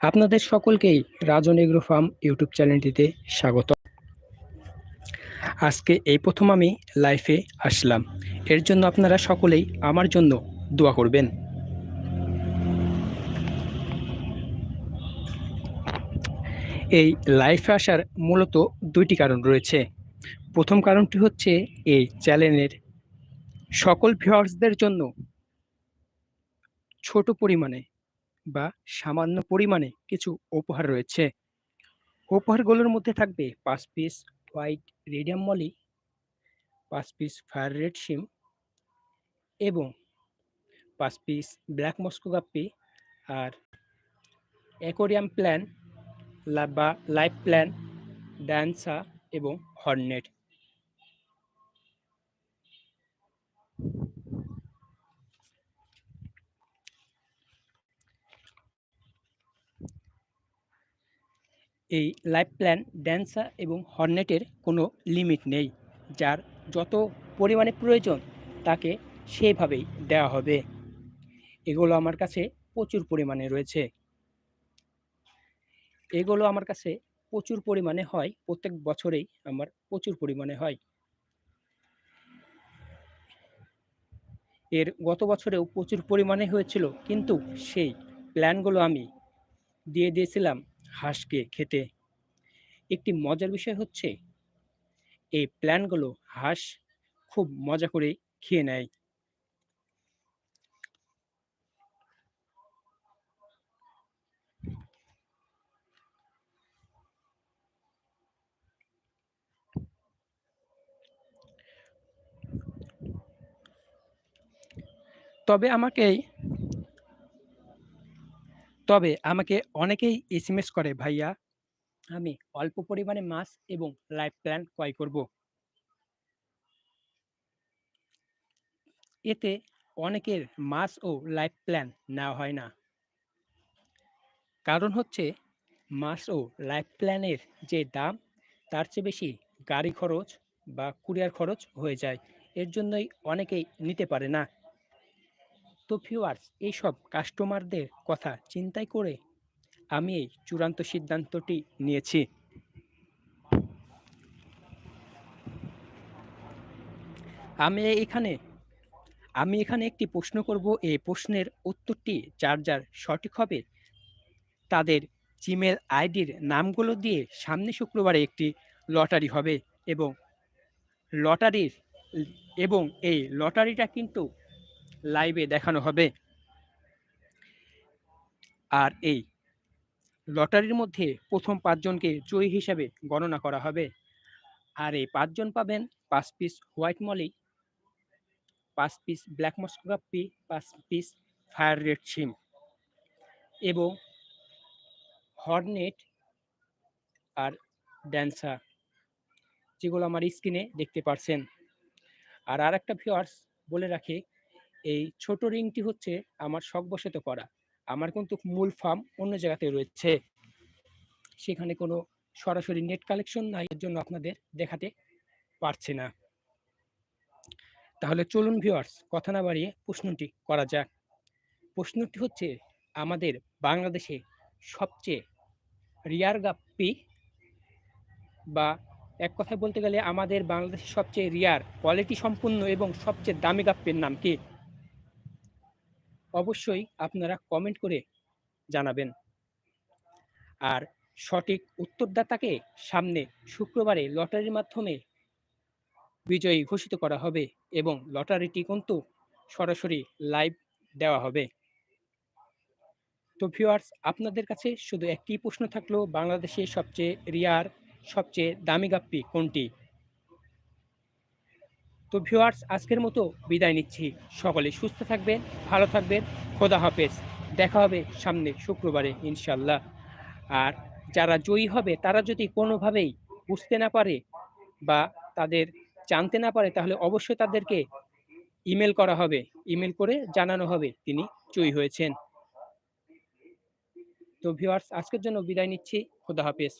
আপনাদের সকলকেই রাজন agro farm YouTube চ্যানেলটিতে স্বাগত। আজকে এই প্রথম আমি লাইফে আসলাম। এর জন্য আপনারা সকলেই আমার জন্য দোয়া করবেন। এই লাইফে আসার মূলত দুইটি কারণ রয়েছে। প্রথম কারণটি হচ্ছে এই চ্যানেলের সকল ভিউয়ার্সদের জন্য ছোট পরিমাণে বা সামান্য পরিমাণে কিছু উপহার রয়েছে। উপহারগুলোর মধ্যে থাকবে পাঁচ পিস হোয়াইট রেডিয়াম মলি পাঁচ পিস ফায়ার রেড সিম এবং পাঁচ পিস ব্ল্যাক মস্কো গাপ্পি আর অ্যাকোরিয়াম প্ল্যান বা লাইফ প্ল্যান ড্যান্সা এবং হর্নেট এই লাইফ প্ল্যান ড্যান্সা এবং হর্নেটের কোনো লিমিট নেই, যার যত পরিমাণে প্রয়োজন তাকে সেভাবেই দেওয়া হবে। এগুলো আমার কাছে প্রচুর পরিমাণে রয়েছে। এগুলো আমার কাছে প্রচুর পরিমাণে হয়, প্রত্যেক বছরেই আমার প্রচুর পরিমাণে হয়। এর গত বছরেও প্রচুর পরিমাণে হয়েছিল, কিন্তু সেই প্ল্যানগুলো আমি দিয়ে দিয়েছিলাম। হাঁসকে খেতে। একটি মজার বিষয় হচ্ছে, এই প্ল্যানগুলো হাঁস খুব মজা করে খেয়ে নেয়। তবে আমাকে তবে আমাকে অনেকেই এসএমএস করে, ভাইয়া, আমি অল্প পরিমাণে মাছ এবং লাইফ প্ল্যান ক্রয় করব। এতে অনেকের মাছ ও লাইফ প্ল্যান নেওয়া হয় না। কারণ হচ্ছে, মাছ ও লাইফ প্ল্যানের যে দাম, তার চেয়ে বেশি গাড়ি খরচ বা কুরিয়ার খরচ হয়ে যায়। এর জন্যই অনেকেই নিতে পারে না। তো ভিউয়ার্স এইসব কাস্টমারদের কথা চিন্তাই করে আমি এই চূড়ান্ত সিদ্ধান্তটি নিয়েছি। আমি এখানে আমি এখানে একটি প্রশ্ন করব, এই প্রশ্নের উত্তরটি যার যার সঠিক হবে, তাদের জিমেল আইডির নামগুলো দিয়ে সামনে শুক্রবারে একটি লটারি হবে এবং, লটারির, এবং এই লটারিটা কিন্তু লাইভে দেখানো হবে। আর এই লটারির মধ্যে প্রথম পাঁচজনকে জয়ী হিসাবে গণনা করা হবে। আর এই পাঁচজন পাবেন পাঁচ পিস হোয়াইট মলি পাঁচ পিস ব্ল্যাক মস্কোকাপ্পি পাঁচ পিস ফায়ার রেড সিম এবং হর্নেট আর ড্যান্সার যেগুলো আমার স্ক্রিনে দেখতে পারছেন। আর আর একটা ভিওয়ার্স বলে রাখি এই ছোট রিংটি হচ্ছে আমার শখবশত করা। আমার কিন্তু মূল ফার্ম অন্য জায়গাতে রয়েছে। সেখানে কোনো সরাসরি নেট কালেকশন নাই, এর জন্য আপনাদের দেখাতে পারছে না। তাহলে চলুন ভিউয়ার্স কথা না বাড়িয়ে প্রশ্নটি করা যাক। প্রশ্নটি হচ্ছে, আমাদের বাংলাদেশে সবচেয়ে রিয়ার গাপ্পি বা এক কথায় বলতে গেলে আমাদের বাংলাদেশের সবচেয়ে রিয়ার কোয়ালিটি সম্পূর্ণ এবং সবচেয়ে দামি গাপ্পের নাম কি? অবশ্যই আপনারা কমেন্ট করে জানাবেন। আর সঠিক উত্তরদাতাকে সামনে শুক্রবারে লটারির মাধ্যমে বিজয়ী ঘোষিত করা হবে এবং লটারিটি কিন্তু সরাসরি লাইভ দেওয়া হবে। তো ভিউয়ার্স আপনাদের কাছে শুধু একটি প্রশ্ন থাকল, বাংলাদেশের সবচেয়ে রিয়ার সবচেয়ে দামি গাপ্পি কোনটি? তো ভিউয়ার্স আজকের মতো বিদায় নিচ্ছি। সকলে সুস্থ থাকবেন, ভালো থাকবেন। খোদা হাফেজ। দেখা হবে সামনে শুক্রবারে ইনশাল্লাহ আর যারা জয়ী হবে, তারা যদি কোনোভাবেই বুঝতে না পারে বা তাদের জানতে না পারে, তাহলে অবশ্যই তাদেরকে ইমেল করা হবে। ইমেল করে জানানো হবে তিনি জয়ী হয়েছেন। তো ভিউয়ার্স আজকের জন্য বিদায় নিচ্ছি। খোদা হাফেজ।